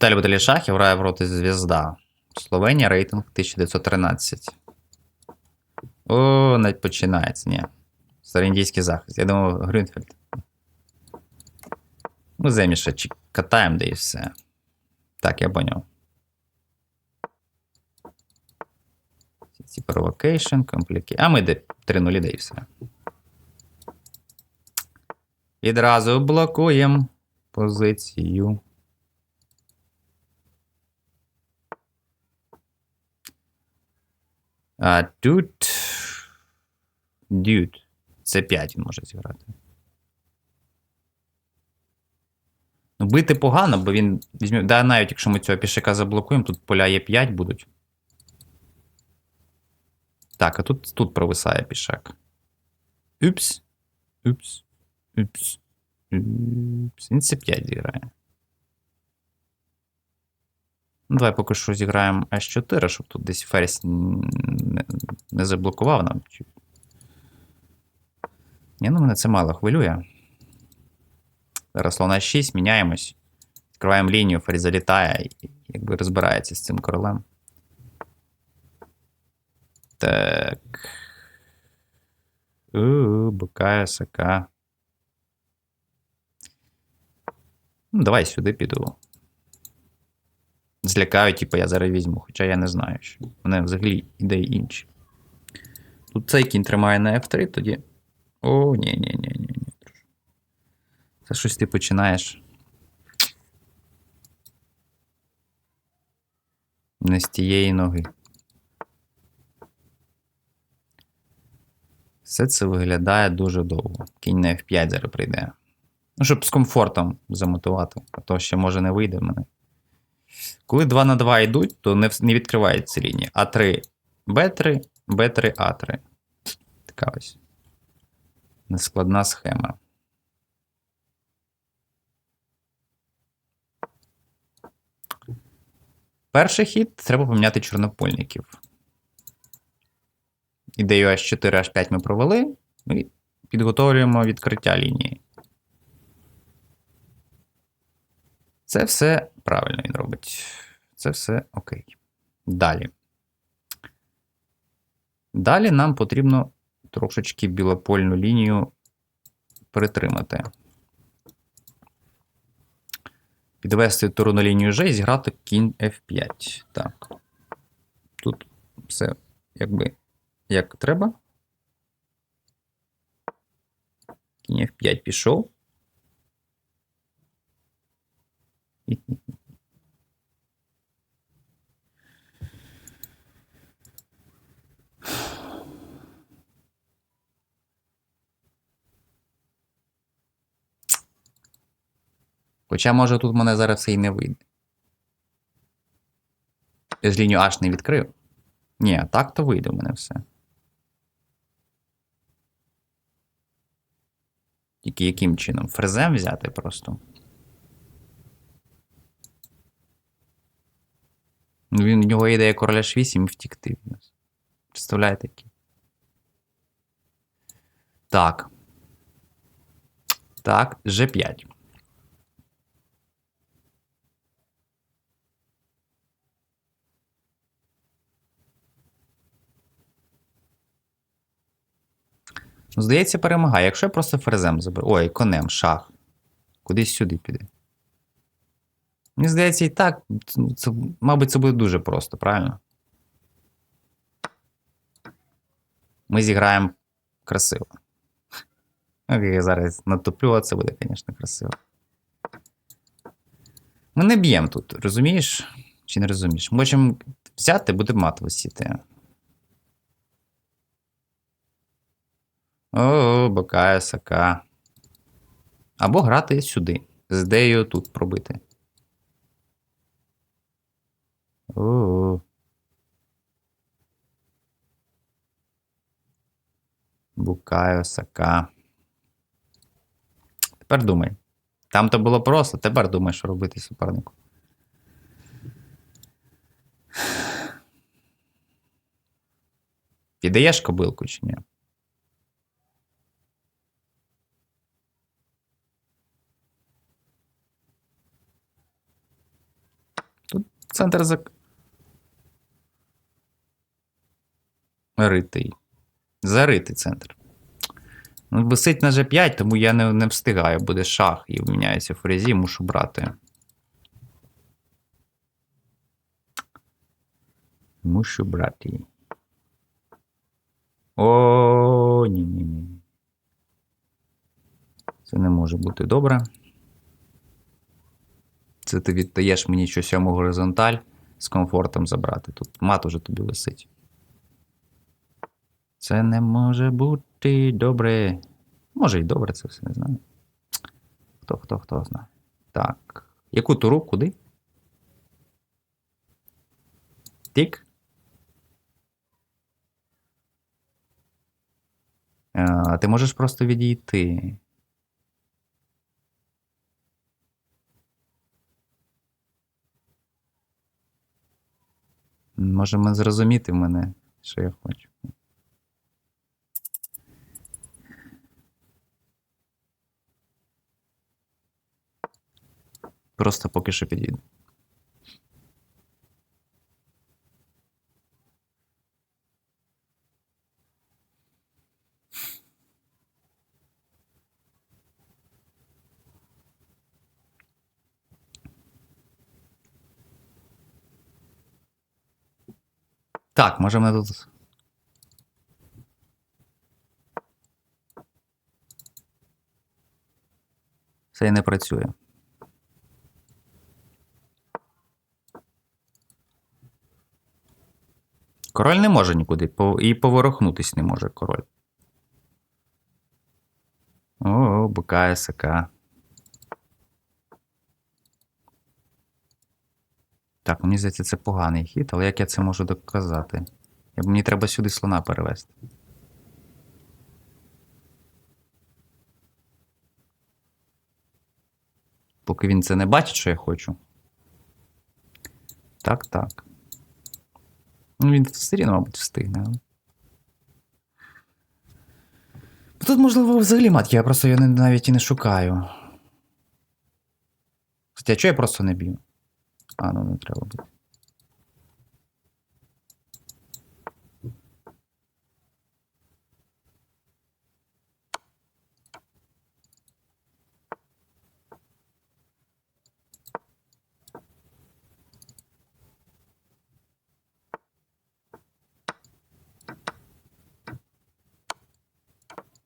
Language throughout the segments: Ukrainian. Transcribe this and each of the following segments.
Далі баталі шахів грає проти звізда. Словенія рейтинг 1913. О, навіть починається, ні. Староіндійський захист. Я думав, Грюнфельд. Ну, земіше катаємо, да і все. Так, я поняв. Ці провокейшн, компліки. А ми де 3-0 де і все. Відразу блокуємо позицію. А тут. Дюд. Це 5 він може зіграти. Ну, бити погано, бо він візьме. Да, навіть якщо ми цього пішака заблокуємо, тут поля є 5 будуть. Так, а тут, тут провисає пішак. Упс. Упс. Упс. Упс. Він це 5 зіграє. Ну, давай поки що зіграємо H4, щоб тут десь ферзь не, заблокував нам. Ні, ну мене це мало хвилює. Зараз слона 6, міняємось. Відкриваємо лінію, ферзь залітає і якби розбирається з цим королем. Так. У, букає сака. Ну, давай сюди піду. Злякаю, типу, я зараз візьму, хоча я не знаю, що. Мене взагалі ідеї інші. Тут цей кінь тримає на F3, тоді. О, ні, ні, ні, ні, ні. Це щось ти починаєш. Не з тієї ноги. Все це виглядає дуже довго. Кінь на F5 зараз прийде. Ну, щоб з комфортом замотувати, а то ще може не вийде в мене. Коли 2 на 2 йдуть, то не, не відкривається лінія. А3, Б3, Б3, А3. Така ось. Нескладна схема. Перший хід треба поміняти чорнопольників. Ідею H4, H5 ми провели. І підготовлюємо відкриття лінії. Це все правильно він робить. Це все окей. Далі. Далі нам потрібно трошечки білопольну лінію притримати. Підвести туру на лінію G і зіграти кінь F5. Так. Тут все якби як треба. Кінь F5 пішов. Хоча, може, тут в мене зараз все і не вийде. Я ж лінію аж не відкрив. Ні, так то вийде в мене все. Тільки яким чином? Фрезем взяти просто. Ну, він в нього ідея короля H8 і втікти від нас. Представляєте які? Так. Так, G5. Здається, перемагає. Якщо я просто ферзем заберу. Ой, конем, шах. Кудись сюди піде. Мені здається, і так. ну, Це, мабуть, це буде дуже просто, правильно? Ми зіграємо красиво. Окей, я зараз натоплю, а це буде, звісно, красиво. Ми не б'ємо тут, розумієш? Чи не розумієш? Можемо взяти, буде мат висіти. О, бокає сака. Або грати сюди. З ідеєю тут пробити. О. Букаю сака. Тепер думай. Там то було просто, тепер думай, що робити супернику. Піддаєш кобилку чи ні? Центр зак... Ритий. Заритий центр. Ну, висить на G5, тому я не, не встигаю. Буде шах і вміняється фрезі, мушу брати. Мушу брати. О, ні, ні, ні. Це не може бути добре. Це ти віддаєш мені що сьому горизонталь з комфортом забрати. Тут мат уже тобі висить. Це не може бути добре. Може і добре, це все не знаю. Хто, хто, хто знає. Так. Яку туру? Куди? Тік? А, ти можеш просто відійти. Можемо зрозуміти мене, що я хочу. Просто поки що підійду. Так, може мене тут. Це не працює. Король не може нікуди, і поворухнутись не може король. О, БК СК. Так, мені здається, це поганий хід, але як я це можу доказати? Мені треба сюди слона перевести. Поки він це не бачить, що я хочу. Так, так. Ну, він все рівно, мабуть, встигне. Тут, можливо, взагалі матки, я просто його навіть і не шукаю. Кстати, а чого я просто не б'ю? А, ну не треба буде.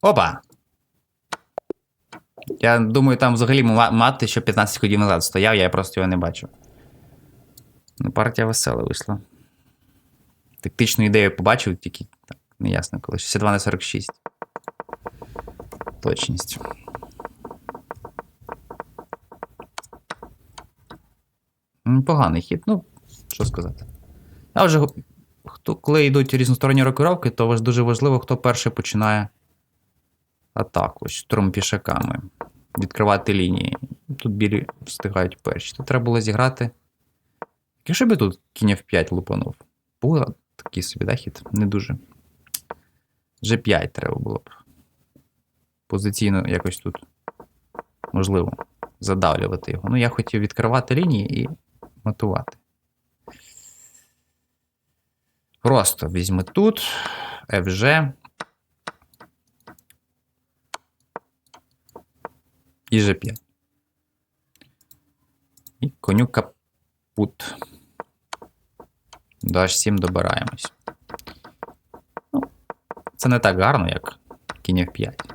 Опа! Я думаю, там взагалі ма- мати ще 15 ходів назад стояв, я просто його не бачив. Партія весела вийшла. Тактичну ідею побачив, тільки так, неясно коли. 62 на 46. Точність. Поганий хід, ну, що сказати. А вже хто, коли йдуть різносторонні рокировки, то дуже важливо, хто перший починає атаку з пішаками. Відкривати лінії. Тут білі встигають перші. Тут треба було зіграти. Якщо би тут кінь F5 лупанув. Було такий собі да, хід? Не дуже. G5 треба було б. Позиційно якось тут можливо задавлювати його. Ну, я хотів відкривати лінії і матувати. Просто візьми тут, FG. І G5. І коню капут. До H7 добираємось. Ну, це не так гарно, як кінь F5.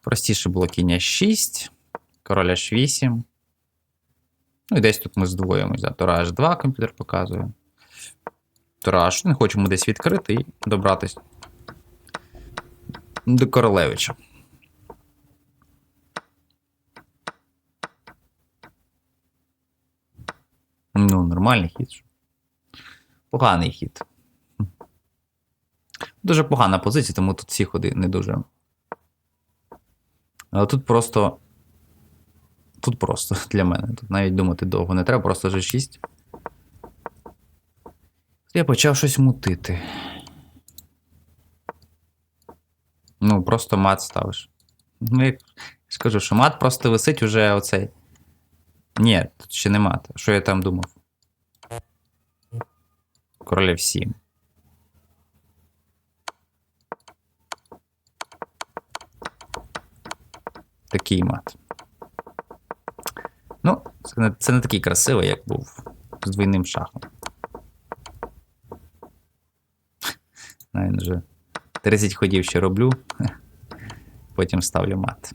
Простіше було кінь H6, король H8. Ну і десь тут ми здвоїмось. Да. Тура H2 комп'ютер показує. Тура H1 хочемо десь відкрити і добратись до королевича. Ну, нормальний хід. Поганий хід. Дуже погана позиція, тому тут всі ходи не дуже. Але тут просто. Тут просто для мене. Тут навіть думати довго не треба, просто G6. Я почав щось мутити. Ну, просто мат ставиш. Ну, як скажу, що мат просто висить уже оцей. Ні, тут ще не мати. Що я там думав? Королів 7. Такий мат. Ну, це не, це не такий красивий, як був з двійним шахом. Навіть вже 30 ходів ще роблю, потім ставлю мат.